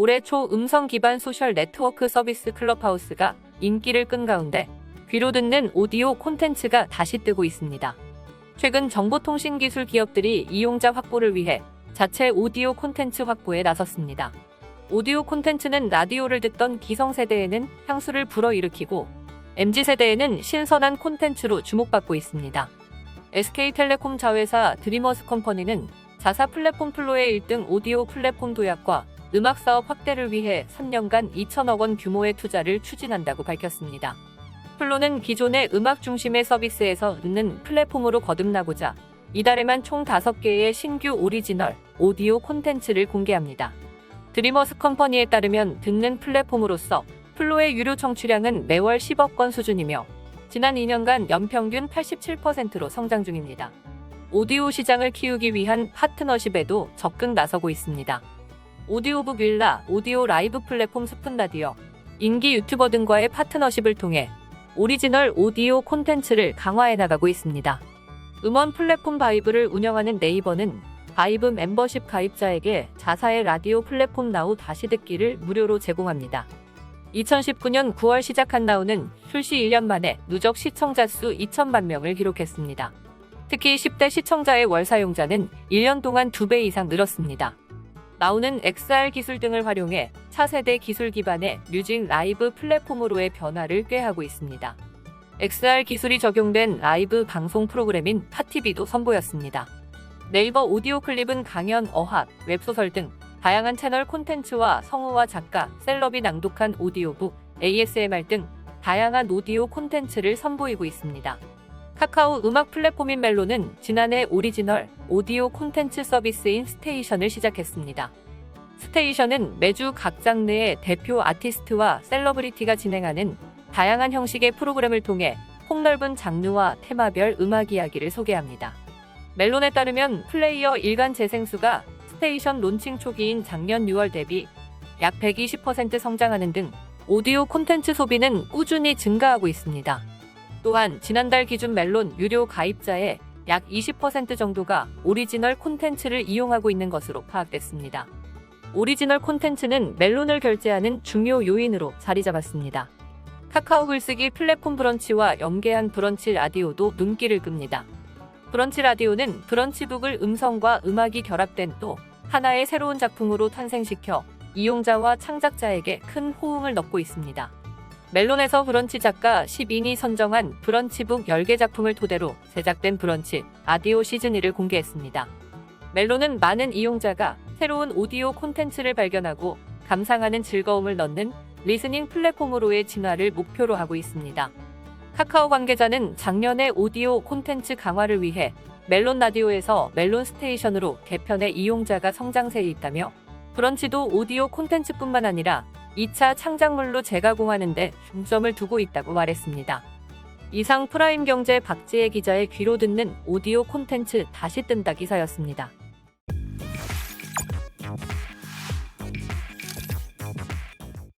올해 초 음성 기반 소셜 네트워크 서비스 클럽하우스가 인기를 끈 가운데 귀로 듣는 오디오 콘텐츠가 다시 뜨고 있습니다. 최근 정보통신기술 기업들이 이용자 확보를 위해 자체 오디오 콘텐츠 확보에 나섰습니다. 오디오 콘텐츠는 라디오를 듣던 기성세대에는 향수를 불어일으키고 MZ세대에는 신선한 콘텐츠로 주목받고 있습니다. SK텔레콤 자회사 드리머스 컴퍼니는 자사 플랫폼 플로의 1등 오디오 플랫폼 도약과 음악 사업 확대를 위해 3년간 2천억 원 규모의 투자를 추진한다고 밝혔습니다. 플로는 기존의 음악 중심의 서비스에서 듣는 플랫폼으로 거듭나고자 이달에만 총 5개의 신규 오리지널 오디오 콘텐츠를 공개합니다. 드리머스 컴퍼니에 따르면 듣는 플랫폼으로서 플로의 유료 청취량은 매월 10억 건 수준이며 지난 2년간 연평균 87%로 성장 중입니다. 오디오 시장을 키우기 위한 파트너십에도 적극 나서고 있습니다. 오디오북 윌라, 오디오 라이브 플랫폼 스푼 라디오, 인기 유튜버 등과의 파트너십을 통해 오리지널 오디오 콘텐츠를 강화해 나가고 있습니다. 음원 플랫폼 바이브를 운영하는 네이버는 바이브 멤버십 가입자에게 자사의 라디오 플랫폼 나우 다시 듣기를 무료로 제공합니다. 2019년 9월 시작한 나우는 출시 1년 만에 누적 시청자 수 2천만 명을 기록했습니다. 특히 10대 시청자의 월 사용자는 1년 동안 2배 이상 늘었습니다. 나우는 XR 기술 등을 활용해 차세대 기술 기반의 뮤직 라이브 플랫폼으로의 변화를 꾀하고 있습니다. XR 기술이 적용된 라이브 방송 프로그램인 파티비도 선보였습니다. 네이버 오디오 클립은 강연, 어학, 웹소설 등 다양한 채널 콘텐츠와 성우와 작가, 셀럽이 낭독한 오디오북, ASMR 등 다양한 오디오 콘텐츠를 선보이고 있습니다. 카카오 음악 플랫폼인 멜로는 지난해 오리지널 오디오 콘텐츠 서비스인 스테이션을 시작했습니다. 스테이션은 매주 각 장르의 대표 아티스트와 셀러브리티가 진행하는 다양한 형식의 프로그램을 통해 폭넓은 장르와 테마별 음악 이야기를 소개합니다. 멜론에 따르면 플레이어 일간 재생수가 스테이션 론칭 초기인 작년 6월 대비 약 120% 성장하는 등 오디오 콘텐츠 소비는 꾸준히 증가하고 있습니다. 또한 지난달 기준 멜론 유료 가입자의 약 20% 정도가 오리지널 콘텐츠를 이용하고 있는 것으로 파악됐습니다. 오리지널 콘텐츠는 멜론을 결제하는 중요 요인으로 자리 잡았습니다. 카카오 글쓰기 플랫폼 브런치와 연계한 브런치 라디오도 눈길을 끕니다. 브런치 라디오는 브런치북을 음성과 음악이 결합된 또 하나의 새로운 작품으로 탄생시켜 이용자와 창작자에게 큰 호응을 넣고 있습니다. 멜론에서 브런치 작가 10인이 선정한 브런치북 10개 작품을 토대로 제작된 브런치 아디오 시즌1을 공개했습니다. 멜론은 많은 이용자가 새로운 오디오 콘텐츠를 발견하고 감상하는 즐거움을 넣는 리스닝 플랫폼으로의 진화를 목표로 하고 있습니다. 카카오 관계자는 작년에 오디오 콘텐츠 강화를 위해 멜론 라디오에서 멜론 스테이션으로 개편의 이용자가 성장세에 있다며 브런치도 오디오 콘텐츠뿐만 아니라 2차 창작물로 재가공하는 데 중점을 두고 있다고 말했습니다. 이상 프라임 경제 박지혜 기자의 귀로 듣는 오디오 콘텐츠 다시 뜬다 기사였습니다.